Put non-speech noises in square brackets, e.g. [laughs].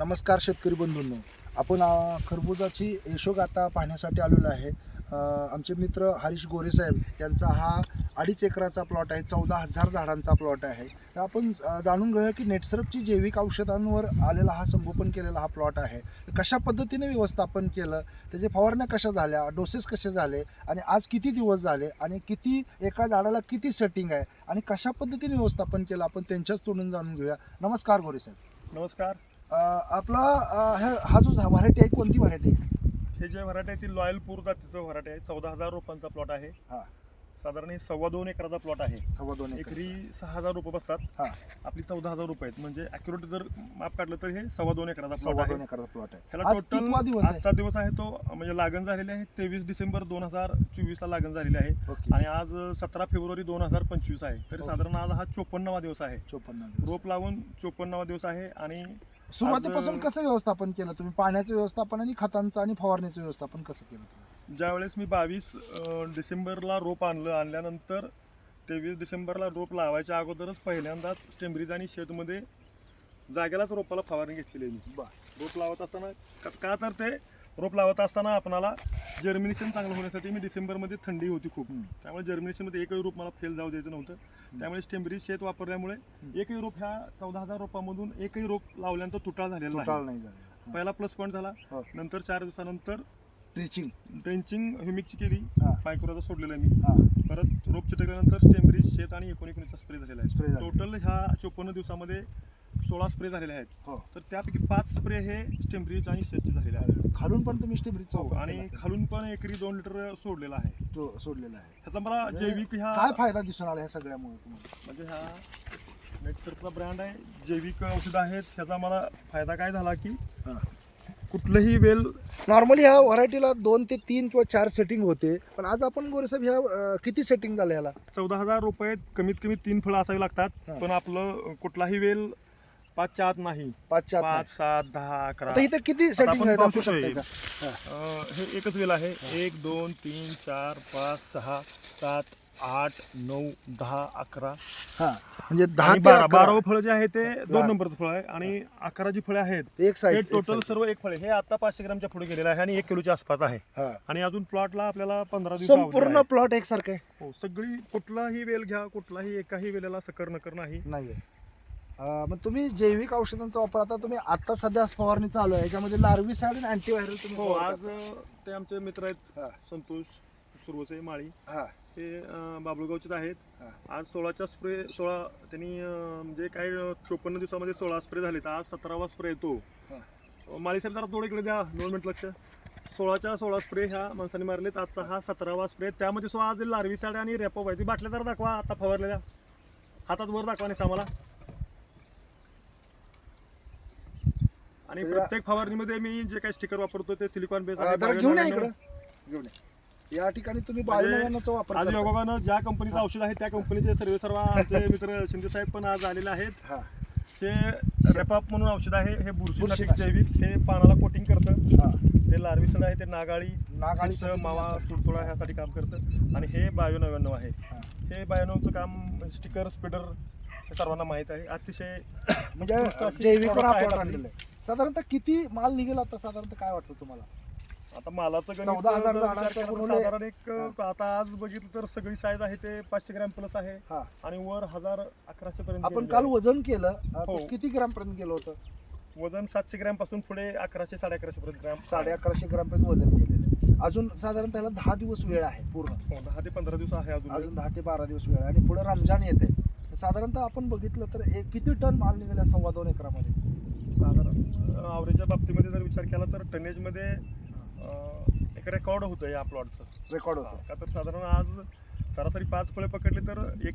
नमस्कार शेतकरी बंधूंनो. आपण अ, खरबुजाची यशोगाथा पाहण्यासाठी आलेलो आहे. आमचे मित्र हरीश गोरे साहेब यांचा हा अडीच एकराचा प्लॉट आहे चौदा हजार झाडांचा प्लॉट आहे. तर आपण जाणून घेऊया की नेटसर्फची जैविक औषधांवर आलेला हा संगोपन केलेला हा प्लॉट आहे. कशा पद्धतीने व्यवस्थापन केलं? त्याचे फवारण्या कशा झाल्या? डोसेस कसे झाले? आणि आज किती दिवस झाले? आणि किती एका झाडाला किती सेटिंग आहे? आणि कशा पद्धतीने व्यवस्थापन केलं? आपण त्यांच्याच तोडून जाणून घेऊया. नमस्कार गोरे साहेब. नमस्कार. आपला हा जो व्हरायटी आहे कोणती व्हरायटी आहे? हे जे व्हरायटी आहे ती लॉयल पूर जातीचं व्हरायटी आहे. चौदा हजार रोपांचा प्लॉट आहे. हा. साधारण हे सव्वा दोन एकराचा प्लॉट आहे. सव्वा दोन एकर सहा हजार रुपये बसतात. हा. आपली चौदा हजार रुपये आहेत. म्हणजे अॅक्युरेट जर माप काढलं तर हे सव्वा दोन एकराचा प्लॉट आहे. दोन एकराचा प्लॉट आहे. ह्याला आज टोटल कितवा दिवस आहे? आजचा दिवस आहे तो म्हणजे लागण झालेली आहे तेवीस डिसेंबर दोन हजार चोवीसला लागण झालेली आहे. ओके. आणि आज सतरा फेब्रुवारी दोन हजार पंचवीस आहे. तरी. साधारण आज हा चोपन्नावा दिवस आहे. चोपन्न दिवस. रोप लावून चोपन्नावा दिवस आहे आणि सुरुवातीपासून कसं व्यवस्थापन केलं तुम्ही पाण्याचं व्यवस्थापन आणि खतांचं आणि फवारणीचं व्यवस्थापन कसं केलं तुम्ही? ज्यावेळेस मी बावीस डिसेंबरला रोप आणलं आणल्यानंतर तेवीस डिसेंबरला रोप लावायच्या अगोदरच पहिल्यांदाच स्टेंबरीज आणि शेतमध्ये जागेलाच रोपाला फवारणी घेतलेली आहे मी. रोप लावत असताना का- का तर ते रोप लावत असताना आपणाला जर्मिनेशन चांगलं होण्यासाठी मी डिसेंबरमध्ये थंडी होती खूप. त्यामुळे जर्मिनेशनमध्ये एकही रोप मला फेल जाऊ द्यायचं नव्हतं. त्यामुळे स्टेंबरीज शेत वापरल्यामुळे एकही रोप ह्या चौदा हजार रोपामधून एकही रोप लावल्यानंतर तुटाळ झालेला नाही. पहिला प्लस पॉईंट झाला. हो. नंतर चार दिवसानंतर ट्रिचिंग ड्रेंचिंग ह्युमिकची केली. हा. मायक्रोचा सोडलेला मी. परत रोप चिटकल्यानंतर स्टेमब्रिज शेत आणि एकोणीसचा स्प्रे झालेला आहे. टोटल ह्या चोपन्न दिवसामध्ये सोळा स्प्रे झालेले आहेत. हो. तर त्यापैकी पाच स्प्रे हे स्टेमब्रिज आणि शेतचे झालेले आहेत. खालून पण तुम्ही स्टेबरीचा हो, आणि खालून पण एकरी दोन लिटर सोडलेला आहे. सोडलेला आहे. ह्याचा मला म्हणजे जैविक ह्या काय फायदा दिसून आला ह्या सगळ्यामुळे तुम्हाला? म्हणजे ह्या नेटसर्फचा ब्रँड आहे जैविक औषधं आहेत ह्याचा मला फायदा काय झाला की हा. कुठलंही वेल नॉर्मली ह्या व्हरायटीला दोन ते तीन किंवा चार सेटिंग होते पण आज आपण गोरे साहेब ह्या अ, किती सेटिंग झालं ह्याला? चौदा हजार रुपये कमीत कमी तीन फळं असावी लागतात हा. पण आपलं कुठलाही वेल पाचच्या आत नाही. पाच चार पाच सात दहा अकरा. आता इथे किती सेटिंग आपण पाहू दाखवू शकतो शकता का? अं, हे एकच वेल आहे. एक दोन तीन चार पाच सहा सात आठ नऊ दहा अकरा. हा म्हणजे दहा आणि ते बारा. अकरा. बारावं फळ जे आहे ते दोन बारा. नंबरचं फळ आहे. आणि अकरा जी फळे आहेत. एक ते साईज टोटल सर्व एक फळ आहे. हे आता पाचशे ग्रामच्या पुढे गेलेलं आहे आणि एक किलोच्या आसपास आहे. आणि अजून प्लॉटला आपल्याला पंधरा दिवस संपूर्ण प्लॉट एकसारखं आहे. हो सगळी कुठलाही वेल घ्या कुठलाही एकाही वेलेला सकर नकर नाही. नाही मग तुम्ही जैविक औषधांचा वापर आता तुम्ही आता सध्या फवारणी चालू आहे याच्यामध्ये लार्विसाइड आणि अँटीव्हायरल तुम्ही हो. आज ते आमचे मित्र आहेत हा. संतोष सुरवसे माळी. हा. ते अं, बाबुळगावचेच आहेत. हा. आज सोळाच्या स्प्रे सोळा त्यांनी अं, म्हणजे काय चोपन्न दिवसामध्ये सोळा स्प्रे झाले तर आज सतरावा स्प्रे येतो. हा. माळी साहेब जरा थोडं इकडे द्या दोन मिनिट लक्ष. सोळाच्या सोळा स्प्रे ह्या माणसाने मारलेत आजचा हा सतरावा स्प्रे. त्यामध्ये सो आज लार्वी साड आणि रेपो आहे. ती बाटल्या जरा दाखवा आता फवारलेल्या. हातात वर दाखवा नाही आम्हाला? आणि या- प्रत्येक फवारणीमध्ये मी जे काही स्टिकर वापरतो ते सिलिकॉन बेस अं, जरा घेऊन या इकडं. घेऊन या. या ठिकाणी तुम्ही म्हणजे बायोनव्याण्णवचा वापर आज करता. योगानं ज्या कंपनीचं औषध आहे त्या कंपनीचे सर्व सर्व आमचे [laughs] मित्र शिंदे साहेब पण आज आलेले आहेत. हा. हे रेपाप म्हणून औषध आहे हे बुरशीसाठी बुरशीनाशक. जैविक हे पानाला कोटिंग करतं. हा. ते लार्विसड आहे ते नागाळी नागाळी फिस, मावा तुडतुडा ह्यासाठी काम करतं. आणि हे बायो नव्याण्णव आहे. हा. हे बायोनवचं काम स्टिकर स्पीडर सर्वांना माहीत आहे. अतिशय म्हणजे जैविक आपण आणलेलं आहे. साधारणतः किती माल निघेल आता? साधारणतः काय वाटतं तुम्हाला? आता मालाचं गणित 14,000 जर विचार झाडांचं केला तर गुणुले- साधारण एक आता आज बघितलं तर सगळी साईज आहे ते पाचशे ग्रॅम प्लस आहे. हा. आणि वर हजार अकराशे पर्यंत आपण गेलेली काल आहे. वजन केलं अं, हो. किती ग्राम पर्यंत गेलं होतं? वजन सातशे ग्रॅमपासून पुढे अकराशे साडे अकराशे पर्यंत ग्रॅम साडे अकराशे ग्राम पर्यंत वजन गेलेलं आहे. अजून साधारण त्याला दहा दिवस वेळ आहे पूर्ण. हो, दहा ते पंधरा दिवस आहे अजून. अजून दहा ते बारा दिवस वेळ आहे. आणि पुढे रमजान येते साधारणतः आपण बघितलं तर एक किती टन माल निघाला सव्वा दोन एकरामध्ये? साधारण आवरेजच्या बाबतीमध्ये जर विचार केला तर टनेजमध्ये एक रेकॉर्ड होतं या प्लॉटचं रेकॉर्ड होतं का तर साधारण आज सरासरी पाच फळे पकडले तर एकही